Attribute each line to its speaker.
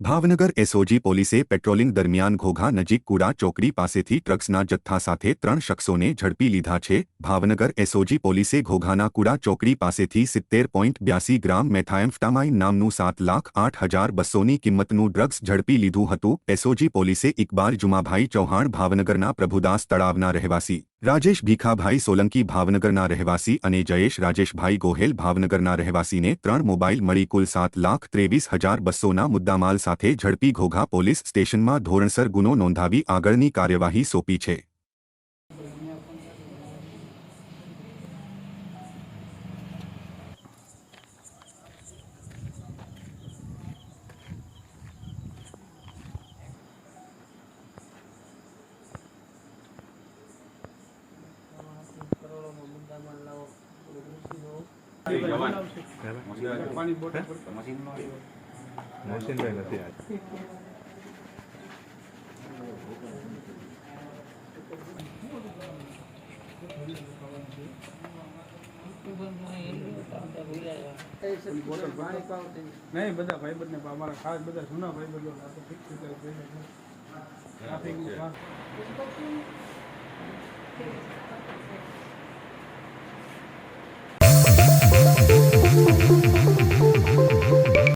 Speaker 1: Bhavnagar SOG પોલીસે patrolling દરમિયાન ઘોઘા નજીક કુડા ચોકડી પાસેથી ડ્રગ્સના જથ્થા સાથે ત્રણ શખ્સોને ઝડપી લીધા છે. ભાવનગર એસઓજી પોલીસે ઘોઘાના કુડા ચોકડી પાસેથી સિત્તેર પોઈન્ટ બ્યાસી ગ્રામ મેથાએમ્ફટામાઇન નામનું સાત લાખ આઠ હજાર બસોની કિંમતનું ડ્રગ્સ ઝડપી લીધું હતું. એસઓજી પોલીસે ઇકબાલ જુમાભાઈ ચૌહાણ ભાવનગરના પ્રભુદાસ તળાવના રહેવાસી રાજેશ ભીખાભાઈ સોલંકી ભાવનગરના રહેવાસી અને જયેશ રાજેશભાઈ ગોહેલ ભાવનગરના રહેવાસીને ત્રણ મોબાઈલ મળી કુલ સાત લાખ ત્રેવીસ હજાર બસોના મુદ્દામાલ સાથે ઝડપી ઘોઘા પોલીસ સ્ટેશનમાં ધોરણસર ગુનો નોંધાવી આગળની કાર્યવાહી સોંપી છે.
Speaker 2: મોહસિનભાઈ નથી
Speaker 3: નહીં બધા ભાઈ બંને અમારા ખાસ બધા જૂના ભાઈ બંધો